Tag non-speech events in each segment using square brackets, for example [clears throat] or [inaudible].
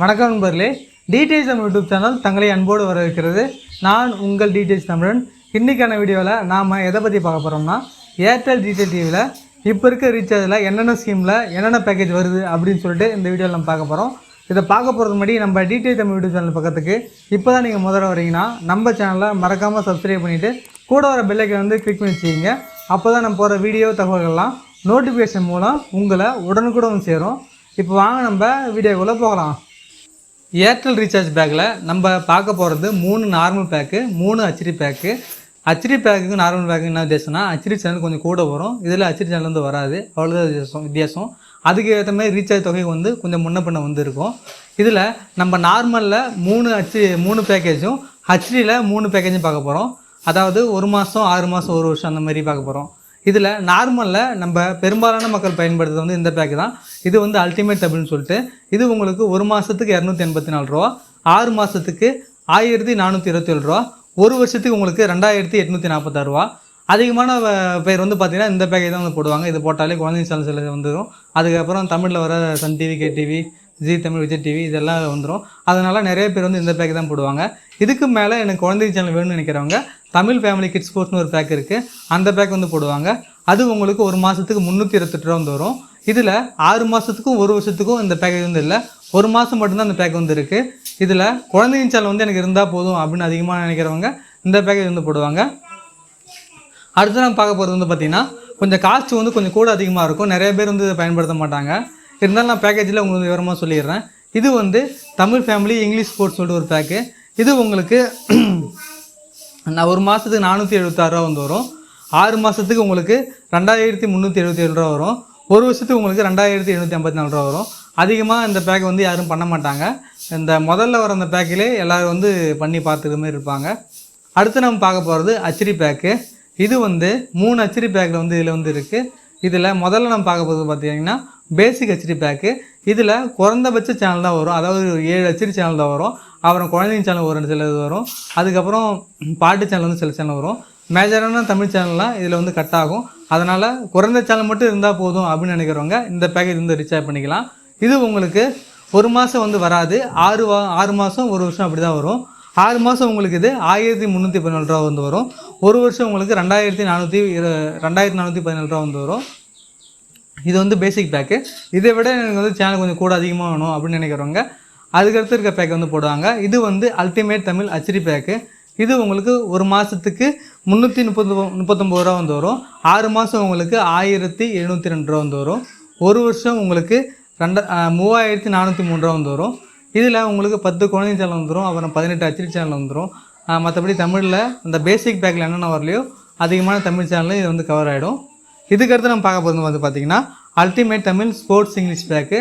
வணக்கம் நண்பர்களே. DTH Tamil YouTube channel தங்களை அன்போடு வரவேற்கிறது. நான் உங்கள் டிடிஎச் தமிழன். இன்றைக்கான வீடியோவில் நாம் எதை பற்றி பார்க்க போகிறோம்னா ஏர்டெல் டிடிஎல் டிவியில் இப்போ இருக்க ரீசார்ஜில் என்னென்ன ஸ்கீமில் என்னென்ன பேக்கேஜ் வருது அப்படின்னு சொல்லிட்டு இந்த வீடியோவில் நம்ம பார்க்க போகிறோம் இதை பார்க்க போகிறது முன்னாடி நம்ம டிடிஎச் தமிழ் யூடியூப் சேனல் பக்கத்துக்கு இப்போ தான் நீங்கள் முதல்ல வரீங்கன்னா நம்ம சேனலை மறக்காமல் சப்ஸ்கிரைப் பண்ணிவிட்டு கூட வர பெல்லைக்கை வந்து கிளிக் பண்ணி வச்சுக்கிங்க. அப்போ தான் நம்ம போகிற வீடியோ தகவல்கள்லாம் நோட்டிஃபிகேஷன் மூலம் உங்களை உடனுக்குடன் சேரும். இப்போ வாங்க நம்ம வீடியோக்குள்ளே போகலாம். ஏர்டெல் ரீசார்ஜ் பேக்கில் நம்ம பார்க்க போகிறது மூணு நார்மல் பேக்கு மூணு ஹச்டி பேக்கு ஹச்டி பேக்குக்கு நார்மல் பேக்கு என்ன வித்தியாசம்னா ஹச்டி சேனல் கொஞ்சம் கூட வரும். இதில் ஹச்டி சேனல் வந்து வராது. அவ்வளோதான் வித்தியாசம் வித்தியாசம். அதுக்கு ஏற்ற மாதிரி ரீசார்ஜ் தொகை வந்து கொஞ்சம் முன்ன பின்ன வந்து இருக்கும் இதில் நம்ம நார்மலில் மூணு ஹச்டி மூணு பேக்கேஜும் ஹச்டியில் மூணு பேக்கேஜும் பார்க்க போகிறோம் அதாவது ஒரு மாதம் ஆறு மாதம் ஒரு வருஷம் அந்த மாதிரி பார்க்க போகிறோம் இதில் நார்மலில் நம்ம பெரும்பாலான மக்கள் பயன்படுத்துறது வந்து இந்த பேக்கு தான். இது வந்து அல்டிமேட் அப்படின்னு சொல்லிட்டு இது உங்களுக்கு ஒரு மாதத்துக்கு இரநூத்தி எண்பத்தி நாலு ரூபா ஆறு மாதத்துக்கு ஆயிரத்தி நானூற்றி இருபத்தி ஏழு ரூபா ஒரு வருஷத்துக்கு உங்களுக்கு ரெண்டாயிரத்தி எட்நூற்றி நாற்பத்தாறு ரூபா. அதிகமான பேர் வந்து பார்த்திங்கன்னா இந்த பேக்கேஜ் தான் வந்து போடுவாங்க. இது போட்டாலே குழந்தைங்க சேனல் சில வந்துடும் அதுக்கப்புறம் தமிழில் வர Sun TV K TV Zee Tamil Vijay TV இதெல்லாம் வந்துடும் அதனால் நிறைய பேர் வந்து இந்த பேக் தான் போடுவாங்க. இதுக்கு மேலே எனக்கு குழந்தை சேனல் வேணும்னு நினைக்கிறவங்க தமிழ் ஃபேமிலி கிட்ஸ் ஸ்போர்ட்ஸ்னு ஒரு பேக் இருக்குது அந்த பேக் வந்து போடுவாங்க. அது உங்களுக்கு ஒரு மாதத்துக்கு முந்நூற்றி இருபத்தெட்டு ரூபா வந்து வரும். இதில் ஆறு மாதத்துக்கும் ஒரு வருஷத்துக்கும் இந்த பேக்கேஜ் வந்து இல்லை. ஒரு மாதம் மட்டும்தான் அந்த பேக் வந்து இருக்குது இதில் குழந்தைங்க சேனல் வந்து எனக்கு இருந்தால் போதும் அப்படின்னு அதிகமாக நினைக்கிறவங்க இந்த பேக்கேஜ் வந்து போடுவாங்க. அடுத்து நம்ம பார்க்க போகிறது வந்து பார்த்திங்கன்னா கொஞ்சம் காஸ்ட் வந்து கொஞ்சம் கூட அதிகமாக இருக்கும். நிறைய பேர் வந்து இதை பயன்படுத்த மாட்டாங்க. இருந்தாலும் நான் பேக்கேஜில் உங்களுக்கு விவரமாக சொல்லிடுறேன். இது வந்து தமிழ் ஃபேமிலி இங்கிலீஷ் ஸ்போர்ட்ஸ் சொல்லிட்டு ஒரு பேக்கு இது உங்களுக்கு [clears throat] நான் ஒரு மாதத்துக்கு நானூற்றி எழுபத்தாறு ரூபா வந்து வரும். ஆறு மாதத்துக்கு உங்களுக்கு ரெண்டாயிரத்தி முந்நூற்றி எழுபத்தி ஏழு ரூபா வரும். ஒரு வருஷத்துக்கு உங்களுக்கு ரெண்டாயிரத்தி எழுநூற்றி ஐம்பத்தி நாலு ரூபா வரும். அதிகமாக இந்த பேக் வந்து யாரும் பண்ண மாட்டாங்க. இந்த முதல்ல வர அந்த பேக்கிலே எல்லோரும் வந்து பண்ணி பார்த்துக்கிற மாதிரி இருப்பாங்க. அடுத்து நம்ம பார்க்க போகிறது அச்சரி பேக்கு இது வந்து மூணு அச்சரி பேக்கில் வந்து இதில் வந்து இருக்குது இதில் முதல்ல நம்ம பார்க்க போகிறது பார்த்திங்கன்னா பேசிக் ஹெச்டி பேக்கு இதில் குறைந்தபட்ச சேனல் தான் வரும். அதாவது ஒரு ஏழு ஹெச்டி சேனல் தான் வரும். அப்புறம் குழந்தைங்க சேனல் ஒரு சில இது வரும். அதுக்கப்புறம் பாட்டு சேனல் வந்து சில சேனல் வரும். மேஜரான தமிழ் சேனல்லாம் இதில் வந்து கட் ஆகும். அதனால் குறைந்த சேனல் மட்டும் இருந்தால் போதும் அப்படின்னு நினைக்கிறவங்க இந்த பேக்கேஜ் வந்து ரீசார்ஜ் பண்ணிக்கலாம். இது உங்களுக்கு ஒரு மாதம் வந்து வராது. ஆறு வா ஆறு மாதம் ஒரு வருஷம் அப்படி தான் வரும். ஆறு மாதம் உங்களுக்கு இது ஆயிரத்தி முந்நூற்றி பதினாலு ரூபா வந்து வரும். ஒரு வருஷம் உங்களுக்கு ரெண்டாயிரத்தி நானூற்றி ரெண்டாயிரத்தி நானூற்றி பதினாலு ரூபா வந்து வரும். இது வந்து பேசிக் பேக்கு இதை விட எனக்கு வந்து சேனல் கொஞ்சம் கூட அதிகமாக வேணும் அப்படின்னு நினைக்கிறவங்க அதுக்கடுத்து இருக்க பேக் வந்து போடுவாங்க. இது வந்து அல்டிமேட் தமிழ் அச்சடி பேக்கு இது உங்களுக்கு ஒரு மாதத்துக்கு முந்நூற்றி முப்பது முப்பத்தொம்பது ரூபா வந்து வரும் ஆறு மாதம் உங்களுக்கு ஆயிரத்தி எழுநூற்றி ரெண்டு ரூபா வந்து வரும் ஒரு வருஷம் உங்களுக்கு ரெண்ட மூவாயிரத்தி நானூற்றி மூணு ரூபா வந்து வரும் இதில் உங்களுக்கு பத்து குழந்தை சேனல் வந்துடும் அப்புறம் பதினெட்டு அச்சடி சேனல் வந்துடும் மற்றபடி தமிழில் அந்த பேசிக் பேக்கில் என்னென்ன வரலையோ அதிகமான தமிழ் சேனலும் இது வந்து கவர் ஆகிடும் இதுக்கடுத்து நம்ம பார்க்க போகிறது வந்து பார்த்தீங்கன்னா ultimate Tamil sports English pack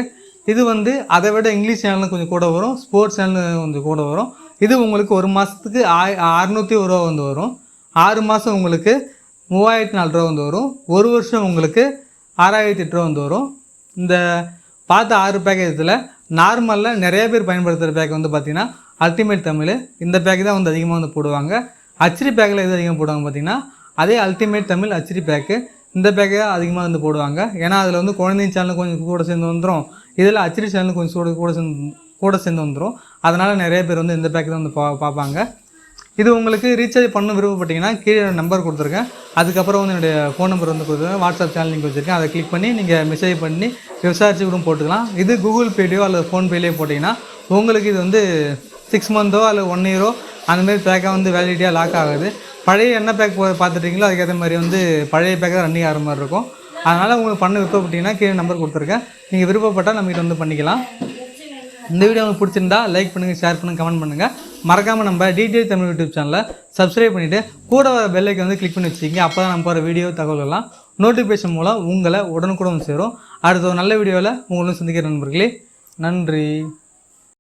இது வந்து அதை விட இங்கிலீஷ் சேனல் கொஞ்சம் கூட வரும். ஸ்போர்ட்ஸ் சேனல் கொஞ்சம் கூட வரும். இது உங்களுக்கு ஒரு மாதத்துக்கு ஆய் அறநூற்றி ஒரு ரூபா வந்து வரும். ஆறு மாதம் உங்களுக்கு மூவாயிரத்தி நாலு ரூபா வந்து வரும். ஒரு வருஷம் உங்களுக்கு ஆறாயிரத்தி எட்டு ரூபா வந்து வரும். இந்த பார்த்த ஆறு பேக்கேஜத்தில் நார்மலில் நிறைய பேர் பயன்படுத்துகிற பேக் வந்து பார்த்திங்கன்னா அல்டிமேட் தமிழ் இந்த பேக் தான் வந்து அதிகமாக வந்து போடுவாங்க. அச்சரி பேக்கில் எது அதிகமாக போடுவாங்க பார்த்திங்கன்னா அதே அல்டிமேட் தமிழ் அச்சரி பேக்கு இந்த பேக்கை அதிகமாக வந்து போடுவாங்க. ஏன்னா அதில் வந்து குழந்தைங்க சேனல் கொஞ்சம் கூட சேர்ந்து வந்துடும் இதில் அச்சரி சேனல் கொஞ்சம் கூட கூட சேர்ந்து கூட சேர்ந்து வந்துடும் அதனால் நிறைய பேர் வந்து இந்த பேக்கை தான் வந்து பா பார்ப்பாங்க. இது உங்களுக்கு ரீசார்ஜ் பண்ண விருப்பப்பட்டீங்கன்னா கீழே நம்பர் கொடுத்துருக்கேன். அதுக்கப்புறம் வந்து என்னுடைய ஃபோன் நம்பர் வந்து கொடுத்துருக்கேன். வாட்ஸ்அப் சேனல் லிங்க் வச்சுருக்கேன். அதை கிளிக் பண்ணி நீங்கள் மெசேஜ் பண்ணி விசாரிச்சு கூட போட்டுக்கலாம். இது கூகுள் பேலையோ அல்லது ஃபோன்பேலையோ போட்டிங்கன்னா உங்களுக்கு இது வந்து சிக்ஸ் மந்த்தோ அல்லது ஒன் இயரோ அந்தமாரி பேக்காக வந்து வேலிடிட்டியாக லாக் ஆகுது. பழைய என்ன பேக் பார்த்துட்டிங்களோ பார்த்துட்டீங்களோ அதுக்கேற்ற மாதிரி வந்து பழைய பேக் தான் ரன்னிங் ஆகிற மாதிரி இருக்கும். அதனால் உங்களுக்கு பண்ண விருப்பப்பட்டீங்கன்னா கீழே நம்பர் கொடுத்துருக்கேன். நீங்கள் விருப்பப்பட்டால் நம்மகிட்ட வந்து பண்ணிக்கலாம். இந்த வீடியோ உங்களுக்கு பிடிச்சிருந்தா லைக் பண்ணுங்கள் ஷேர் பண்ணுங்கள் கமெண்ட் பண்ணுங்கள் மறக்காமல் நம்ம டிடிஐ தமிழ் யூடியூப் சேனலை சப்ஸ்கிரைப் பண்ணிவிட்டு கூட வர பெல்லைக்கு வந்து கிளிக் பண்ணி வச்சுக்கிங்க. அப்போ தான் நம்ம போகிற வீடியோ தகவல்கள்லாம் நோட்டிஃபிகேஷன் மூலம் உங்களை உடனுக்குடன் சேரும். அடுத்த ஒரு நல்ல வீடியோவில் உங்களும் சந்திக்கிற நண்பர்களே நன்றி.